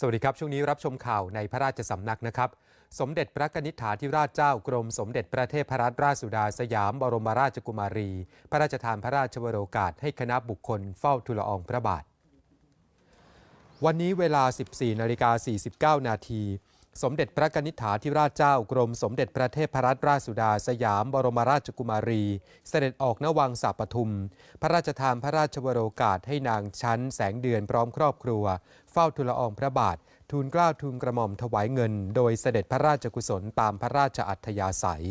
สวัสดีครับ ช่วงนี้รับชมข่าวในพระราชสำนักนะครับ สมเด็จพระนิษฐาธิราชเจ้ากรมสมเด็จพระเทพรัตนราชสุดาสยามบรมราชกุมารี พระราชทานพระราชวโรกาสให้คณะบุคคลเฝ้าทูลอองพระบาท วันนี้เวลา 14นาฬิกา49 นาที สมเด็จพระกนิษฐาธิราชเจ้ากรมสมเด็จพระเทพรัตนราชสุดาสยามบรมราชกุมารี เสด็จออกนวังสาปทุม พระราชทานพระราชวโรกาสให้นางชั้นแสงเดือนพร้อมครอบครัว เฝ้าทูลอองพระบาท ทูลเกล้าทูลกระหม่อมถวายเงิน โดยเสด็จพระราชกุศลตามพระราชอัธยาศัย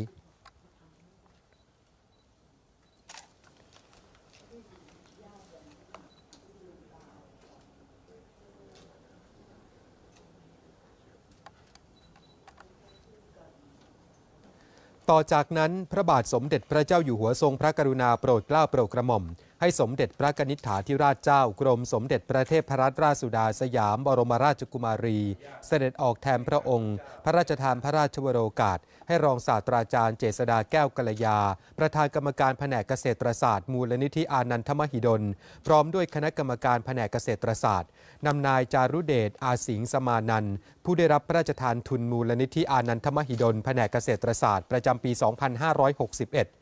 ต่อจากนั้นพระบาทสมเด็จพระเจ้าอยู่หัวทรงพระกรุณาโปรดเกล้าโปรดกระหม่อม ให้สมเด็จพระกนิษฐาธิราชเจ้ากรมสมเด็จพระเทพรัตนราชสุดาสยามบรมราชกุมารี เสด็จออกแทนพระองค์ พระราชทานพระราชวโรกาส ให้รองศาสตราจารย์เจษดาแก้วกัลยา ประธานกรรมการแผนกเกษตรศาสตร์ มูลนิธิอานันทมหิดล พร้อมด้วยคณะกรรมการแผนกเกษตรศาสตร์นำนายจารุเดชอาสิงสมานันผู้ได้รับพระราชทานทุนมูลนิธิอานันทมหิดล แผนกเกษตรศาสตร์ประจำปี 2561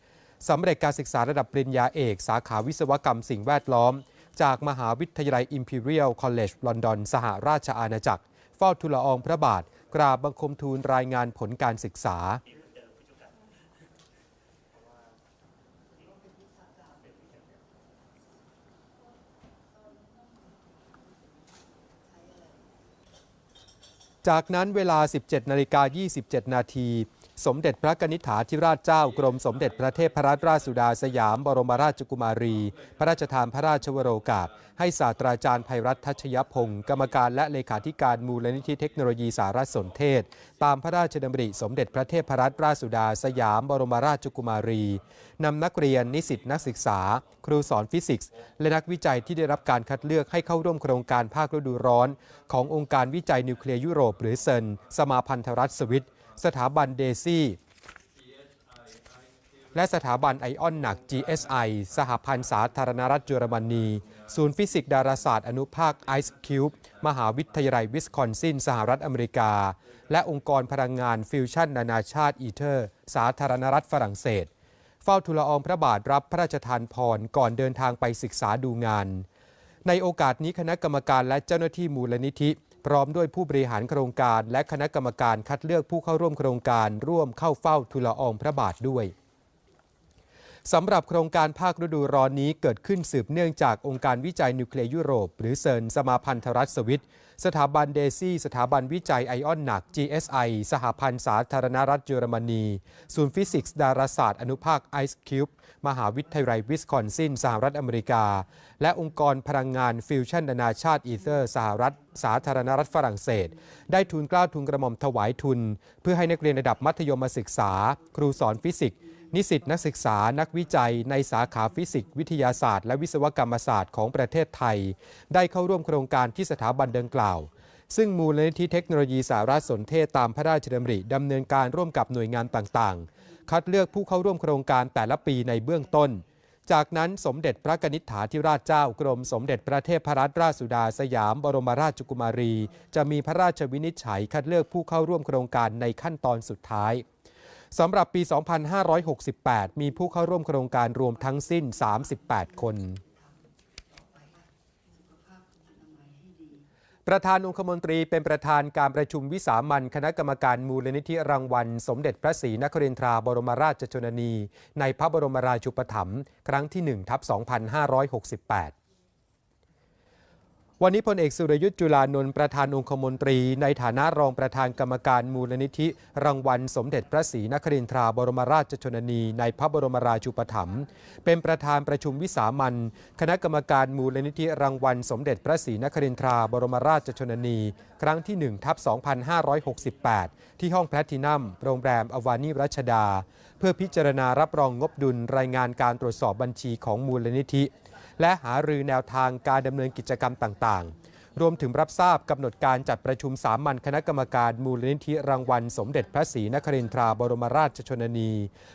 สำเร็จการศึกษาระดับปริญญาเอก สาขาวิศวกรรมสิ่งแวดล้อม จากมหาวิทยาลัย Imperial College London สหราชอาณาจักร เฝ้าทูลละอองพระบาท กราบบังคมทูลรายงานผลการศึกษา จากนั้นเวลา 17นาฬิกา27 นาทีสมเด็จพระกนิษฐาธิราชเจ้ากรมสมเด็จพระเทพรัตนราชสุดาสยามบรมราชกุมารี พระราชทานพระราชวโรกาส ให้ศาสตราจารย์ภัยรัตทัชยพงศ์กรรมการและเลขาธิการมูลนิธิเทคโนโลยีสารสนเทศ ตามพระราชดำริสมเด็จพระเทพรัตนราชสุดาสยามบรมราชกุมารีนำนักเรียนนิสิตนักศึกษา ครูสอนฟิสิกส์ และนักวิจัยที่ได้รับการคัดเลือกให้เข้าร่วมโครงการภาคฤดูร้อน ขององค์การวิจัยนิวเคลียร์ยุโรปหรือเซนสมาพันธรัฐสวิต สถาบันเดซี่ และสถาบันไอออนหนัก GSI สหพันธ์สาธารณรัฐเยอรมนี ศูนย์ฟิสิกส์ดาราศาสตร์อนุภาคไอซ์คิวบ์มหาวิทยาลัยวิสคอนซิน สหรัฐอเมริกา และองค์กรพลังงานฟิวชั่นนานาชาติอีเทอร์ สาธารณรัฐฝรั่งเศสเฝ้าทูลอองพระบาทรับพระราชทานพรก่อนเดินทางไปศึกษาดูงานในโอกาสนี้คณะกรรมการและเจ้าหน้าที่มูลนิธิ พร้อมด้วยผู้บริหารโครงการและคณะกรรมการคัดเลือกผู้เข้าร่วมโครงการร่วมเข้าเฝ้าทูลอองพระบาทด้วย สำหรับโครงการภาคฤดูร้อนนี้เกิดขึ้นสืบเนื่องจากองค์การวิจัยนิวเคลียร์ยุโรป หรือเซิร์นสมาพันธรัฐสวิต สถาบันเดซี่ สถาบันวิจัยไอออนหนัก GSI สหพันธ์สาธารณรัฐเยอรมนี ศูนย์ฟิสิกส์ดาราศาสตร์อนุภาคไอซ์คิวบ์มหาวิทยาลัยวิสคอนซิน สหรัฐอเมริกา และองค์กรพลังงานฟิวชั่นนานาชาติอีเทอร์สหรัฐสาธารณรัฐฝรั่งเศส ได้ทุนกล้าทุนกระหม่อมถวายทุน เพื่อให้นักเรียนระดับมัธยมศึกษา ครูสอนฟิสิกส์ นิสิตนักศึกษานักวิจัยในสาขาฟิสิกส์วิทยาศาสตร์ และวิศวกรรมศาสตร์ของประเทศไทย ได้เข้าร่วมโครงการที่สถาบันดังกล่าว ซึ่งมูลนิธิเทคโนโลยีสารสนเทศตามพระราชดำริดำเนินการร่วมกับหน่วยงานต่างๆ คัดเลือกผู้เข้าร่วมโครงการแต่ละปีในเบื้องต้น จากนั้นสมเด็จพระกนิษฐาธิราชเจ้ากรม สมเด็จพระเทพรัตนราชสุดาสยามบรมราชกุมารี จะมีพระราชวินิจฉัยคัดเลือกผู้เข้าร่วมโครงการในขั้นตอนสุดท้าย สำหรับปี 2568 มีผู้เข้าร่วมโครงการรวมทั้งสิ้น 38 คนประธานองคมนตรีเป็นประธานการประชุมวิสามันคณะกรรมการมูลนิธิรางวัล สมเด็จพระศรีนครินทราบรมราชชนนี ในพระบรมราชูปถัมภ์ครั้งที่1ทับ2568 วันนี้พลเอกสุรยุทธ์จุลานนท์ประธานองคมนตรี ในฐานะรองประธานกรรมการมูลนิธิ รางวัลสมเด็จพระศรีนครินทราบรมราชชนนี ในพระบรมราชูปถัมภ์เป็นประธานประชุมวิสามันคณะกรรมการมูลนิธิรางวัลสมเด็จพระศรีนครินทราบรมราชชนนี ครั้งที่1ทับ2568 ที่ห้องแพลทินัมโรงแรมอวานีรัชดา เพื่อพิจารณารับรองงบดุลรายงานการตรวจสอบบัญชีของมูลนิธิ และหารือแนวทางการดำเนินกิจกรรมต่าง ๆ รวมถึงรับทราบกำหนดการจัดประชุมสามัญคณะกรรมการมูลนิธิรางวัล สมเด็จพระศรีนครินทราบรมราชชนนี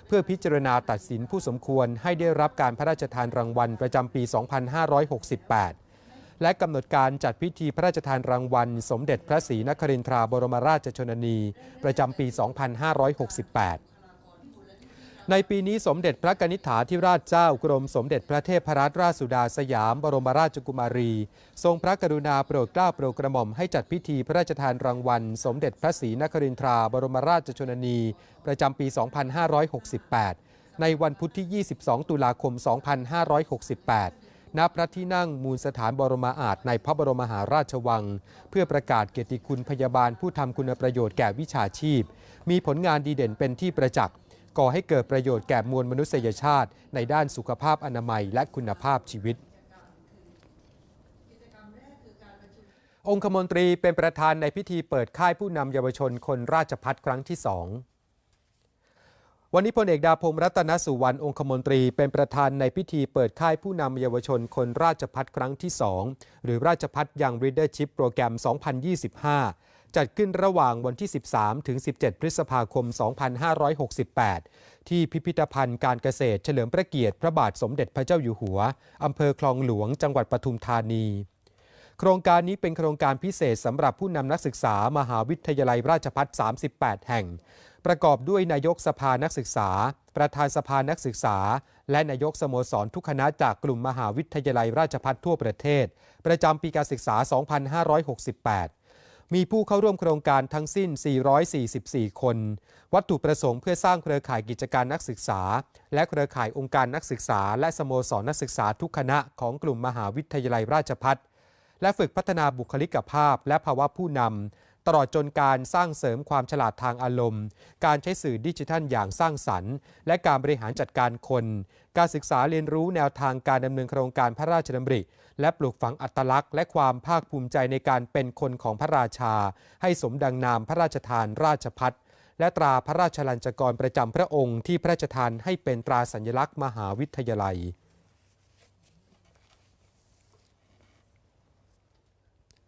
เพื่อพิจารณาตัดสินผู้สมควรให้ได้รับการพระราชทานรางวัลประจำปี 2568และกำหนดการจัดพิธีพระราชทานรางวัล สมเด็จพระศรีนครินทราบรมราชชนนี ประจำปี 2568 ในปีนี้สมเด็จพระกนิษฐาธิราชเจ้ากรมสมเด็จพระเทพรัตนราชสุดาสยามบรมราชกุมารี ทรงพระกรุณาโปรดเกล้าโปรดกระหม่อมให้จัดพิธีพระราชทานรางวัล สมเด็จพระศรีนครินทราบรมราชชนนี ประจำปี 2568 ในวันพุธที่ 22 ตุลาคม 2568 ณ พระที่นั่งมูลสถานบรมอาจในพระบรมมหาราชวัง เพื่อประกาศเกียรติคุณพยาบาลผู้ทำคุณประโยชน์แก่วิชาชีพ มีผลงานดีเด่นเป็นที่ประจักษ์ ก่อให้เกิดประโยชน์แก่มวลมนุษยชาติ ในด้านสุขภาพอนามัยและคุณภาพชีวิต องคมนตรีเป็นประธานในพิธีเปิดค่ายผู้นำเยาวชนคนราชพัฒครั้งที่สองวันนี้พลเอกดาพงศ์รัตนสุวรรณองคมนตรีเป็นประธานในพิธีเปิดค่ายผู้นำเยาวชนคนราชพัฒครั้งที่ 2 หรือราชพัฒยังรีเดอร์ชิพโปรแกรม2025 จัดขึ้นระหว่างวันที่ 13 ถึง 17 พฤษภาคม 2568 ที่พิพิธภัณฑ์การเกษตรเฉลิมพระเกียรติพระบาทสมเด็จพระเจ้าอยู่หัว อำเภอคลองหลวง จังหวัดปทุมธานี โครงการนี้เป็นโครงการพิเศษสำหรับผู้นำนักศึกษามหาวิทยาลัยราชพัฒ38 แห่ง ประกอบด้วยนายกสภานักศึกษา ประธานสภานักศึกษา และนายกสโมสรทุกคณะจากกลุ่มมหาวิทยาลัยราชพัฒทั่วประเทศ ประจำปีการศึกษา 2568 มีผู้เข้าร่วมโครงการทั้งสิ้น 444 คน วัตถุประสงค์เพื่อสร้างเครือข่ายกิจการนักศึกษา และเครือข่ายองค์การนักศึกษา และสโมสรนักศึกษาทุกคณะของกลุ่มมหาวิทยาลัยราชพัฒและฝึกพัฒนาบุคลิกภาพและภาวะผู้นำ ตลอดจนการสร้างเสริมความฉลาดทางอารมณ์ การใช้สื่อดิจิทัลอย่างสร้างสรรค์ และการบริหารจัดการคน การศึกษาเรียนรู้แนวทางการดำเนินโครงการพระราชดำริ และปลูกฝังอัตลักษณ์และความภาคภูมิใจในการเป็นคนของพระราชา ให้สมดังนามพระราชทานราชพัฒและตราพระราชลัญจกรประจำพระองค์ที่พระราชทานให้เป็นตราสัญลักษณ์มหาวิทยาลัย